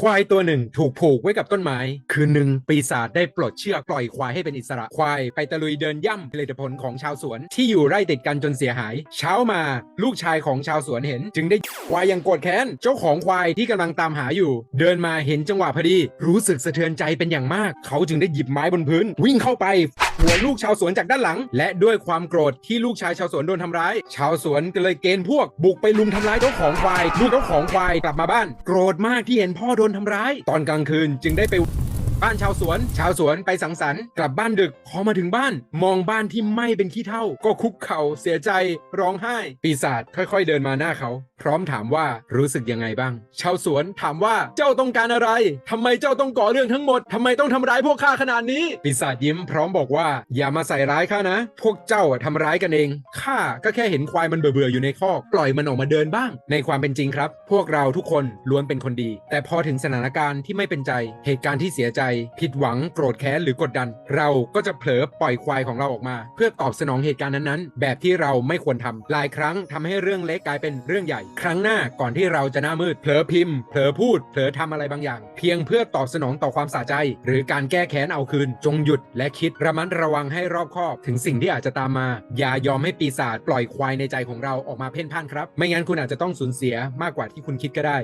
ควายตัวหนึ่งถูกผูกไว้กับต้นไม้ คืนหนึ่งปีศาจได้ปลดเชือกปล่อยควายให้เป็นอิสระควาย ไปตะลุยเดินย่ำผลิตผลของชาวสวน ที่อยู่ไร่ติดกันจนเสียหาย เช้ามาลูกชายของชาวสวนเห็น จึงได้ควายยังโกรธแค้น เจ้าของควายที่กำลังตามหาอยู่ เดินมาเห็นจังหวะพอดี รู้สึกสะเทือนใจเป็นอย่างมาก เขาจึงได้หยิบไม้บนพื้น วิ่งเข้าไป หัวลูกชาวสวนจากด้านหลัง และด้วยความโกรธที่ลูกชายชาวสวนโดนทำร้าย ชาวสวนก็เลยเกณฑ์พวก บุกไปลุมทำร้ายเจ้าของควาย ลูกเจ้าของควายกลับมาบ้าน โกรธมากที่เห็นพ่อโดนทำร้าย ตอนกลางคืนจึงได้ไป บ้านชาวสวน ชาวสวนไปสังสรรค์กลับบ้านดึกพอมาถึงบ้าน มองบ้านที่ไหม้เป็นขี้เถ้าก็คุกเข่าเสียใจร้องไห้ ปีศาจค่อยๆเดินมาหน้าเขา พร้อมถามว่ารู้สึกยังไงบ้าง ชาวสวนถามว่าเจ้าต้องการอะไรทำไมเจ้าต้องก่อเรื่องทั้งหมดทำไมต้องทำร้ายพวกข้าขนาดนี้ ปีศาจยิ้มพร้อมบอกว่า อย่ามาใส่ร้ายข้านะ พวกเจ้าอะทำร้ายกันเองข้าก็แค่เห็นควายมันเบื่อๆอยู่ในคอกปล่อยมันออกมาเดินบ้าง ในความเป็นจริงครับ พวกเราทุกคนล้วนเป็นคนดี แต่พอถึงสถานการณ์ที่ไม่เป็นใจเหตุการณ์ที่เสียใจผิดหวังโกรธแค้นหรือกดดัน เราก็จะเผลอปล่อยควายของเราออกมา เพื่อตอบสนองเหตุการณ์นั้นๆ แบบที่เราไม่ควรทำหลายครั้งทำให้เรื่องเล็กกลายเป็นเรื่องใหญ่ ครั้งหน้าก่อนที่เราจะหน้ามืดเผลอพิมพ์เผลอพูดเผลอทำอะไรบางอย่าง เพียงเพื่อตอบสนองต่อความสะใจ หรือการแก้แค้นเอาคืน จงหยุดและคิดระมัดระวังให้รอบคอบถึงสิ่งที่อาจจะตามมา อย่ายอมให้ปีศาจปล่อยควายในใจของเราออกมาเพ่นพ่านครับ ไม่งั้นคุณอาจจะต้องสูญเสียมากกว่าที่คุณคิดก็ได้